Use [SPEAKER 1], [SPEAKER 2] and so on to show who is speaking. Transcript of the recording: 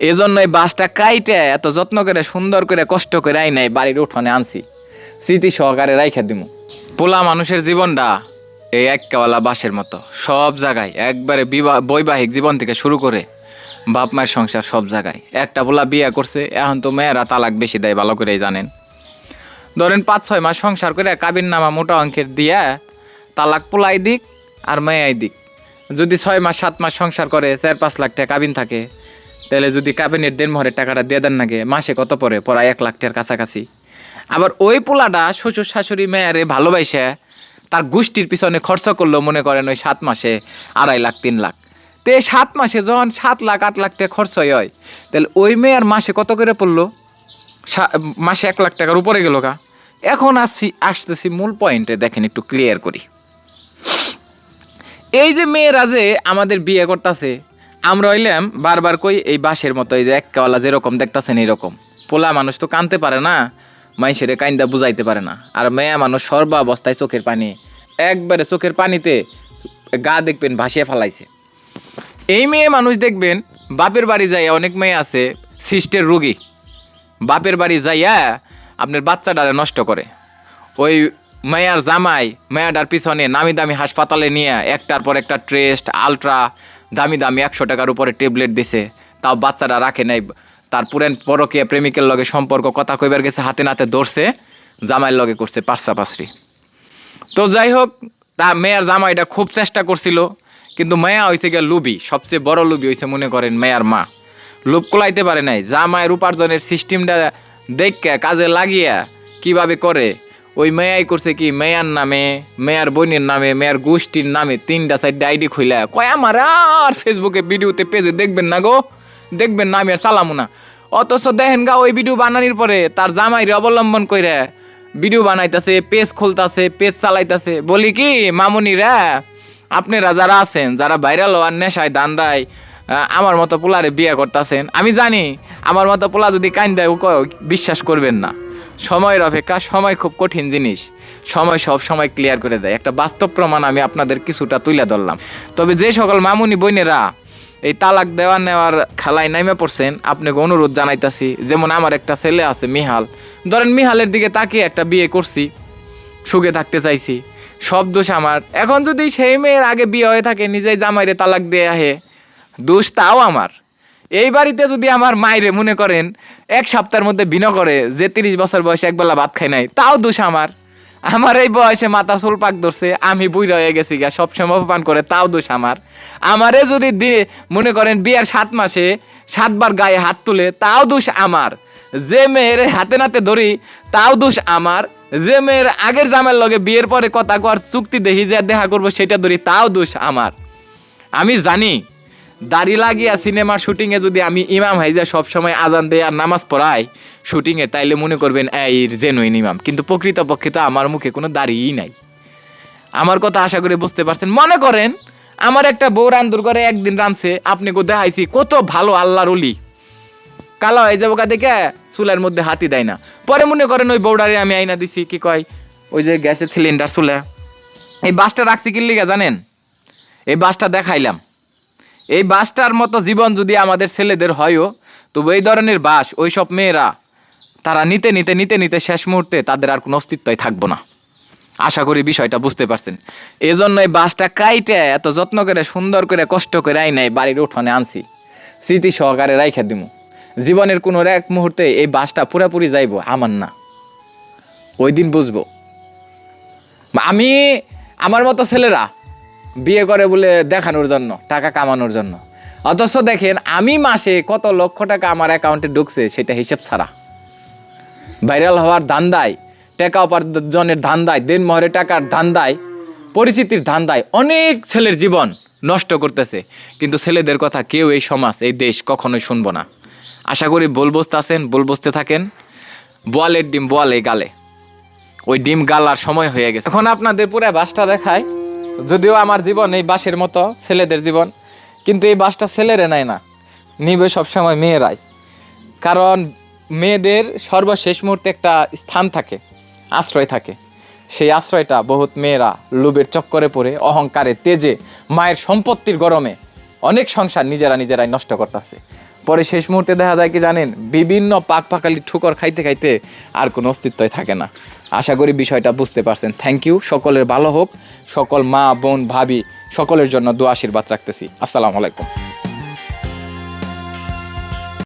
[SPEAKER 1] এজন্য এই বাসটা কাইটে, এত যত্ন করে, সুন্দর করে, কষ্ট করে আই নাই বাড়ির উঠোনে আনছি। স্মৃতি সহকারে রাইখা দিমু। পোলা মানুষের জীবনটা এই এককাওয়ালা বাসের মতো। সব জায়গায়, একবারে বিবাহ বৈবাহিক জীবন থেকে শুরু করে বাপ মায়ের সংসার সব জায়গায়। একটা পোলা বিয়ে করছে, এখন তো মেয়েরা তালাক বেশি দেয়, ভালো করেই জানেন। ধরেন পাঁচ, ছয় মাস সংসার করে কাবির নামা মোটা অঙ্কের দিয়া তালাক পোলাই দিক আর মেয়াই দিক। যদি ছয় মাস, সাত মাস সংসার করে, চার, পাঁচ লাখ টাকা কাবিন থাকে তাহলে যদি কাবিনের দেড় মহরের টাকাটা দিয়ে দেন নাকি? মাসে কত পরে পড়ায় এক লাখ কাছাকাছি। আবার ওই পোলাটা শ্বশুর শাশুড়ি মেয়ারে ভালোবাসে, তার গোষ্ঠীর পিছনে খরচ করল মনে করেন ওই সাত মাসে আড়াই লাখ, তিন লাখ। তো এই সাত মাসে যখন সাত লাখ, আট লাখ টাকা খরচ হয়, তাহলে ওই মেয়ের মাসে কত করে পড়ল? মাসে এক লাখ টাকার উপরে গেল গা এখন আসছি, আসতেছি মূল পয়েন্টে, দেখেন একটু ক্লিয়ার করি। এই যে মেয়েরা যে আমাদের বিয়ে করতেছে আমরা হইলাম বারবার কই এই বাঁশের মতো, এই যে এককাওয়ালা যেরকম দেখতাছেন এইরকম। পোলা মানুষ তো কানতে পারে না মাইসেরে কাইন্দা বুঝাইতে পারে না। আর মেয়া মানুষ সর্বাবস্থায় চোখের পানি। একবারে চোখের পানিতে গা দেখবেন, ভাসিয়ে ফেলাইছে। এই মেয়ে মানুষ দেখবেন, বাপের বাড়ি যাইয়া অনেক মেয়ে আছে, সিস্টের রুগী। বাপের বাড়ি যাইয়া আপনার বাচ্চাটারে নষ্ট করে। ওই মেয়ার জামাই, মেয়াটার পিছনে নামি দামি হাসপাতালে নিয়ে একটার পর একটা ট্রেস্ট আলট্রা দামি দামি একশো টাকার উপরে ট্যাবলেট দিছে। তাও বাচ্চাটা রাখে নাই। তার পুরেন পরকীয়া প্রেমিকের লগে সম্পর্ক, কথা কইবার গেছে, হাতে নাতে ধরছে, জামাইয়ের লগে করছে পাসরি তো যাই হোক, তা মেয়ার জামাইটা খুব চেষ্টা করছিল, কিন্তু মেয়া হয়েছে গিয়ে লুবি, সবচেয়ে বড় লুবি হয়েছে মনে করেন মেয়ার মা। লোভ কোলাইতে পারে নাই, জামাইয়ের উপার্জনের সিস্টেমটা দেখে, কাজে লাগিয়া কীভাবে করে ওই মেয়াই করছে কি মেয়ার নামে মেয়ার বোনের নামে মেয়ার গোষ্ঠীর নামে তিনটা সাইডে আইডি খুইলা। কয় আমার আর ফেসবুকে ভিডিওতে পেজে দেখবেন না গো? দেখবেন না আমি আর চালামু না। অথচ দেখেন গা ওই ভিডিও বানানির পরে তার জামাইরে অবলম্বন কইরা ভিডিও বানাইতেছে পেজ খুলতাছে পেজ চালাইতাছে। বলি কি মামুনিরা আপনারা যারা আছেন যারা ভাইরাল হওয়ার নেশায় দান দেয় আহ, আমার মতো পোলারে বিয়ে করতেছেন আমি জানি আমার মতো পোলা যদি কান দেয় ও কয়, বিশ্বাস করবেন না। সময়ের অপেক্ষা, সময় খুব কঠিন জিনিস। সময় সব সময় ক্লিয়ার করে দেয়। একটা বাস্তব প্রমাণ আমি আপনাদের কিছুটা তুলে ধরলাম। তবে যে সকল মামুনি বোনেরা এই তালাক দেওয়া নেওয়ার খেলায় নাইমে পড়ছেন, আপনাকে অনুরোধ জানাইতাছি, যেমন আমার একটা ছেলে আছে, মিহাল। ধরেন মিহালের দিকে তাকিয়ে একটা বিয়ে করছি, সুখে থাকতে চাইছি। সব দোষ আমার। এখন যদি সেই মেয়ের আগে বিয়ে হয়ে থাকে, নিজেই জামাইরে তালাক দিয়ে আহে, দোষ তাও আমার। এই বাড়িতে যদি আমার মায়েরে মনে করেন, এক সপ্তাহের মধ্যে বিনা করে যে তিরিশ বছর বয়সে একবেলা ভাত খাই নাই, তাও দোষ আমার। আমার এই বয়সে মাথা চুল পাক ধরছে, আমি বুড়া হয়ে গেছি গা, সবসময় অপমান করে, তাও দোষ আমার। আমারে যদি দি- মনে করেন বিয়ার সাত মাসে সাতবার গায়ে হাত তুলে, তাও দোষ আমার। যে মেয়ের হাতে নাতে ধরি, তাও দোষ আমার। যে মেয়ের আগের জামের লগে বিয়ের পরে কথা কর চুক্তি দেখি, যে দেখা করব সেটা ধরি, তাও দোষ আমার। আমি জানি দাড়ি লাগিয়া সিনেমার শুটিংয়ে যদি আমি ইমাম হাইজা সবসময় আজান দেয় আর নামাজ পড়াই, শুটিংয়ে, তাইলে মনে করবেন, এই জেনুইন ইমাম। কিন্তু প্রকৃতপক্ষে তো আমার মুখে কোনো দাড়িই নাই। আমার কথা আশা করি বুঝতে পারছেন। মনে করেন, আমার একটা বউ রান্দুর করে একদিন রাঁধছে আপনি কো দেখাইছি, কত ভালো আল্লাহর অলি কালো হয়ে যাব কা দেখে, চুলার মধ্যে হাতি দেয় না। পরে মনে করেন, ওই বউডারে আমি আইনা দিছি। কি কয়? ওই যে গ্যাসের সিলিন্ডার চুলা। এই বাসটা রাখছি কি লিগা জানেন? এই বাসটা দেখাইলাম। এই বাসটার মতো জীবন যদি আমাদের ছেলেদের হয়ও, তবু এই ধরনের বাস ওই সব মেয়েরা, তারা নিতে নিতে নিতে নিতে শেষ মুহূর্তে তাদের আর কোনো অস্তিত্বই থাকব না। আশা করি বিষয়টা বুঝতে পারছেন। এই জন্য এই বাসটা কাইটে এত যত্ন করে, সুন্দর করে, কষ্ট করে আই নাই বাড়ির উঠোনে আনছি। স্মৃতি সহকারে রাইখে দিমু। জীবনের কোনো এক মুহূর্তে এই বাসটা পুরাপুরি যাইবো, আমার না। ওই দিন বুঝব। আমি, আমার মতো ছেলেরা বিয়ে করে বলে দেখানোর জন্য, টাকা কামানোর জন্য। অথচ দেখেন, আমি মাসে কত লক্ষ টাকা আমার অ্যাকাউন্টে ঢুকছে, সেটা হিসেব ছাড়া। ভাইরাল হওয়ার ধান্দায়, টাকা উপার্জনের ধান্দায়, দেন মহরে টাকার ধান্দায়, পরিচিতির ধান্দায় অনেক ছেলের জীবন নষ্ট করতেছে। কিন্তু ছেলেদের কথা কেউ এই সমাজ, এই দেশ কখনোই শুনব না। আশা করি বল বসতে আছেন বল বসতে থাকেন। বোয়ালের ডিম বোয়ালে গালে। ওই ডিম গালার সময় হয়ে গেছে। এখন আপনাদের পুরো বাসটা দেখায় যদিও আমার জীবন এই বাসের মতো ছেলেদের জীবন, কিন্তু এই বাসটা ছেলেরে নেয় না। নিবে সবসময় মেয়েরাই। কারণ মেয়েদের সর্বশেষ মুহূর্তে একটা স্থান থাকে, আশ্রয় থাকে। সেই আশ্রয়টা বহুত মেয়েরা লোভের চক্করে পড়ে, অহংকারে, তেজে, মায়ের সম্পত্তির গরমে অনেক সংসার নিজেরা নিজেরাই নষ্ট করতেছে। পরে শেষ মুহূর্তে দেখা যায় কি জানেন, বিভিন্ন পাক পাকালি ঠুকর খাইতে খাইতে আর কোনো অস্তিত্বই থাকে না। আশা করি বিষয়টা বুঝতে পারছেন। থ্যাংক ইউ সকলের ভালো হোক। সকল মা, বোন, ভাবি, সকলের জন্য দু আশীর্বাদ রাখতেছি। আসসালামু আলাইকুম।